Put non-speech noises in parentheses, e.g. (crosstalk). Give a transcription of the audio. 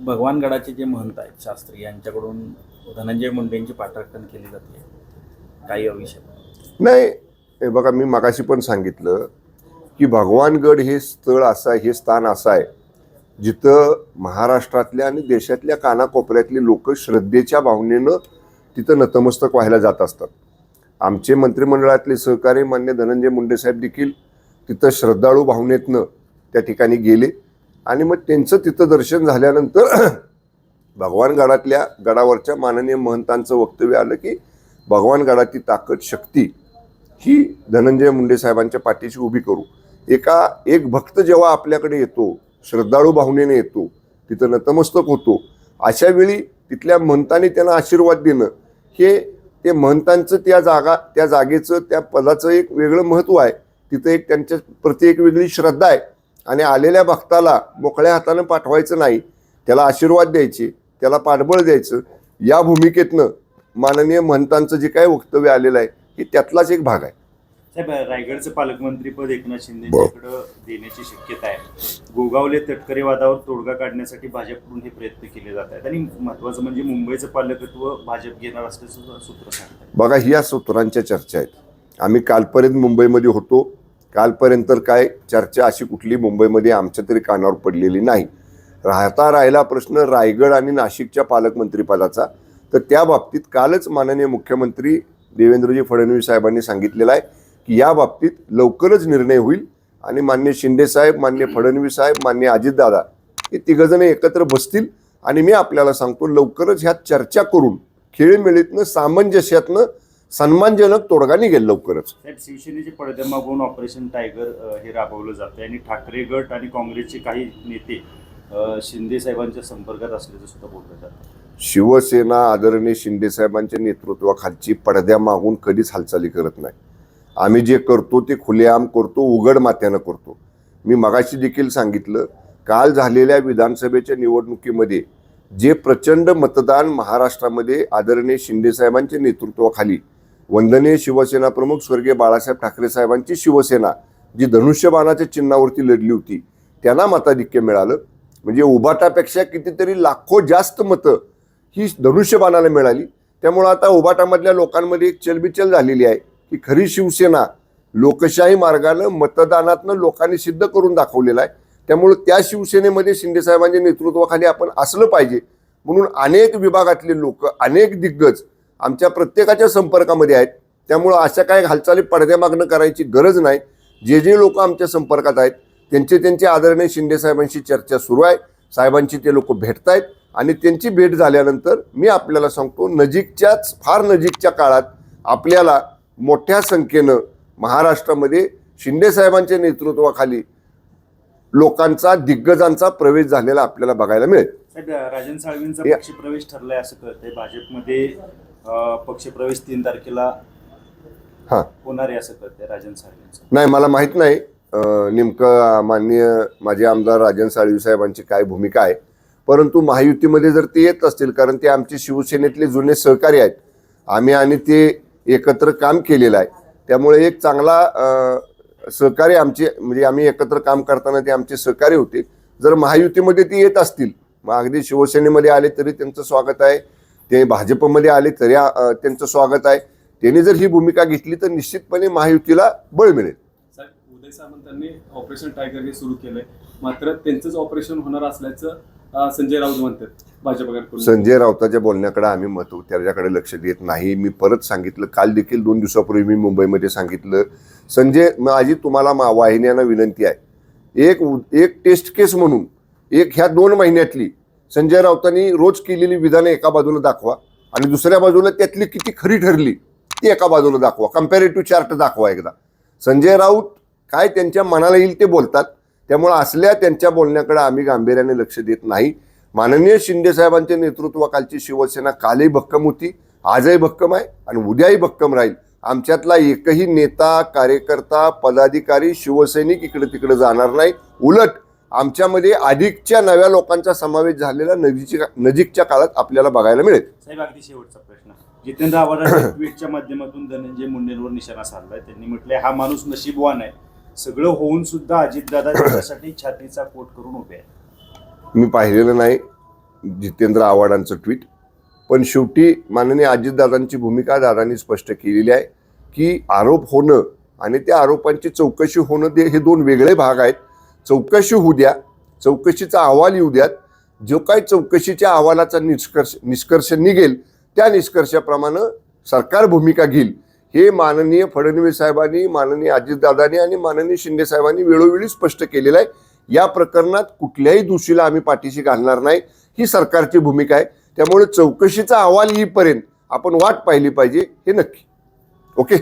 भगवानगडाचे जे महंत आहेत शास्त्री यांच्याकडून धनंजय मुंडेंची पाठराखण केली जाते. काही अविषय. नाही हे बघा मी मगाशी पण सांगितलं की भगवानगड हे स्थळ असं आहे हे स्थान असं आहे जिथं महाराष्ट्रातल्या आणि देशातल्या कानाकोपऱ्यातले लोक श्रद्धेच्या भावनेनं तिथं नतमस्तक व्हायला जात असतात. आमचे मंत्रिमंडळातले सहकारी मान्य धनंजय मुंडे साहेब देखील तिथं श्रद्धाळू भावनेतनं त्या ठिकाणी गेले. आणि मग त्यांचं तिथं दर्शन झाल्यानंतर (clears throat) भगवान गडातल्या गडावरच्या माननीय महंतांचं वक्तव्य आलं की भगवान गडाची ताकद शक्ती ही धनंजय मुंडे साहेबांच्या पाठीशी उभी करू. एका एक भक्त जेव्हा आपल्याकडे येतो श्रद्धाळू भावनेने येतो तिथं नतमस्तक होतो अशा वेळी तिथल्या महंतांनी त्यांना आशीर्वाद देणं हे ते महंतांचं त्या जागा त्या जागेचं त्या पदाचं एक वेगळं महत्त्व आहे. तिथं एक त्यांच्या प्रति एक वेगळी श्रद्धा आहे. आणि आलेल्या भक्ताला मोकळ्या हातानं पाठवायचं नाही त्याला आशीर्वाद द्यायचे त्याला पाठबळ द्यायचं या भूमिकेतनं माननीय महंतांचं जे काय वक्तव्य आलेलं आहे हे त्यातलाच एक भाग आहे. साहेब रायगडचं पालकमंत्रीपद एकनाथ शिंदेकडे देण्याची शक्यता आहे. गोगावले तटकरे वादावर तोडगा काढण्यासाठी भाजपकडून हे प्रयत्न केले जात आहेत. आणि महत्वाचं म्हणजे मुंबईचं पालकत्व भाजप घेणार असल्याचं सूत्र सांगतात. बघा ह्या सूत्रांच्या चर्चा आहेत. आम्ही कालपर्यंत मुंबईमध्ये होतो. कालपर्यंत काय चर्चा अशी कुठली मुंबईमध्ये आमच्या तरी कानावर पडलेली नाही. राहता राहिला प्रश्न रायगड आणि नाशिकच्या पालकमंत्रीपदाचा तर त्या बाबतीत कालच माननीय मुख्यमंत्री देवेंद्रजी फडणवीस साहेबांनी सांगितलेलं आहे की या बाबतीत लवकरच निर्णय होईल आणि मान्य शिंदेसाहेब मान्य फडणवीस साहेब मान्य अजितदादा हे तिघजण एकत्र बसतील आणि मी आपल्याला सांगतो लवकरच ह्या चर्चा करून खेळीमेळीतनं सामंजस्यातनं सन्मानजनक तोडगा निघेल लवकरच. साहेब शिवसेनेचे पडद्यामागून ऑपरेशन टायगर अ, हे राबवलं जातं आणि ठाकरे गट आणि काँग्रेसचे काही नेते अ, शिंदे साहेबांच्या संपर्कात असल्याचं सुद्धा बोललं जातं शिवसेना आदरणीय शिंदे साहेबांच्या नेतृत्वाखालची पडद्यामागून कधीच हालचाली करत नाही. आम्ही जे करतो ते खुलेआम करतो उघड मात्यानं करतो. मी मगाशी देखील सांगितलं काल झालेल्या विधानसभेच्या निवडणुकीमध्ये जे प्रचंड मतदान महाराष्ट्रामध्ये आदरणीय शिंदे साहेबांच्या नेतृत्वाखाली वंदनीय शिवसेना प्रमुख स्वर्गीय बाळासाहेब ठाकरे साहेबांची शिवसेना जी धनुष्यबाणाच्या चिन्हावरती लढली होती त्यांना मताधिक्य मिळालं. म्हणजे उबाटापेक्षा कितीतरी लाखो जास्त मतं ही धनुष्यबाणाला मिळाली. त्यामुळं आता उबाटामधल्या लोकांमध्ये एक चलबिचल झालेली आहे की खरी शिवसेना लोकशाही मार्गानं मतदानातनं लोकांनी सिद्ध करून दाखवलेलं आहे. त्यामुळं त्या शिवसेनेमध्ये शिंदेसाहेबांच्या नेतृत्वाखाली आपण असलं पाहिजे. म्हणून अनेक विभागातले लोक अनेक दिग्गज आमच्या प्रत्येकाच्या संपर्कामध्ये आहेत. त्यामुळं अशा काही हालचाली पडद्यामागणं करायची गरज नाही. जे जे लोक आमच्या संपर्कात आहेत त्यांचे त्यांचे आदरणीय शिंदे साहेबांशी चर्चा सुरू आहे. साहेबांची ते लोक भेटतायत आणि त्यांची भेट झाल्यानंतर मी आपल्याला सांगतो नजीकच्याच फार नजीकच्या काळात आपल्याला मोठ्या संख्येनं महाराष्ट्रामध्ये शिंदे साहेबांच्या नेतृत्वाखाली लोकांचा दिग्गजांचा प्रवेश झालेला आपल्याला बघायला मिळेल. राजन साळवींचा पक्षप्रवेश ठरलाय असं कळतंय. भाजपमध्ये पक्षप्रवेश तीन तारखेला हां. होणार आहे असं कळतंय राजन साळवींचं. नाही मला माहीत नाही. अं, नेमकं माननीय माझे आमदार राजन साळवी साहेबांची काय भूमिका आहे. परंतु महायुतीमध्ये जर ते येत असतील कारण ते आमचे शिवसेनेतले जुने सहकारी आहेत आम्ही आणि ते एकत्र काम केलेलं आहे. त्यामुळे एक चांगला अं, सहकारी आमचे म्हणजे आम्ही एकत्र काम करताना ते आमचे सहकारी होते. जर महायुतीमध्ये ते येत असतील मग अगदी शिवसेनेमध्ये आले तरी त्यांचं स्वागत आहे. ते भाजपमध्ये आले तरी त्यांचं स्वागत आहे. त्यांनी जर ही भूमिका घेतली तर निश्चितपणे महायुतीला बळ मिळेल. उदय सामंतांनी ऑपरेशन टायगर हे सुरू केलंय. मात्र त्यांचंच ऑपरेशन होणार असल्याचं संजय राऊत म्हणतात भाजपकडून संजय राऊताच्या बोलण्याकडे आम्ही मत त्याच्याकडे लक्ष देत नाही. मी परत सांगितलं काल देखील दोन दिवसापूर्वी मी मुंबईमध्ये सांगितलं संजय माझी तुम्हाला मा वाहिन्यांना विनंती आहे. एक एक टेस्ट केस म्हणून एक ह्या दोन महिन्यातली संजय राऊतांनी रोज केलेली विधानं एका बाजूला दाखवा आणि दुसऱ्या बाजूला त्यातली किती खरी ठरली ती एका बाजूला दाखवा. कम्पॅरेटिव्ह चार्ट दाखवा एकदा. संजय राऊत काय त्यांच्या मनाला येईल ते बोलतात. त्यामुळं असल्या त्यांच्या बोलण्याकडे आम्ही गांभीर्याने लक्ष देत नाही. माननीय शिंदे साहेबांच्या नेतृत्वाखालची शिवसेना कालही भक्कम होती आजही भक्कम आहे आणि उद्याही भक्कम राहील. आमच्यातला एकही नेता कार्यकर्ता पदाधिकारी शिवसैनिक इकडे तिकडे जाणार नाही. उलट आमच्यामध्ये अधिकच्या नव्या लोकांचा समावेश झालेला नजीकच्या नजीकच्या काळात आपल्याला बघायला मिळेल. साहेब अगदी शेवटचा प्रश्न. जितेंद्र आव्हाडांनी (coughs) ट्विटच्या माध्यमातून धनंजय मुंडेंवर निशाणा साधलाय. त्यांनी म्हटलंय हा माणूस नशीबवान आहे. सगळं होऊन सुद्धा अजितदादा (coughs) त्याच्यासाठी छातीचा कोट करून उभे आहे मी पाहिलेलं नाही जितेंद्र आव्हाडांचं ट्विट पण शेवटी माननीय अजितदादांची भूमिका दादांनी स्पष्ट केलेली आहे की आरोप होणं आणि त्या आरोपांची चौकशी होणं ते हे दोन वेगळे भाग आहेत. चौकशी होऊ द्या चौकशीचा अहवाल येऊ द्यात. जो काही चौकशीच्या अहवालाचा निष्कर्ष निष्कर्ष निघेल त्या निष्कर्षाप्रमाणे सरकार भूमिका घेईल. हे माननीय फडणवीस साहेबांनी माननीय अजितदादांनी आणि माननीय शिंदे साहेबांनी वेळोवेळी स्पष्ट केलेलं आहे. या प्रकरणात कुठल्याही दोषीला आम्ही पाठीशी घालणार नाही. ही सरकारची भूमिका आहे. त्यामुळे चौकशीचा अहवाल येईपर्यंत आपण वाट पाहिली पाहिजे हे नक्की. ओके?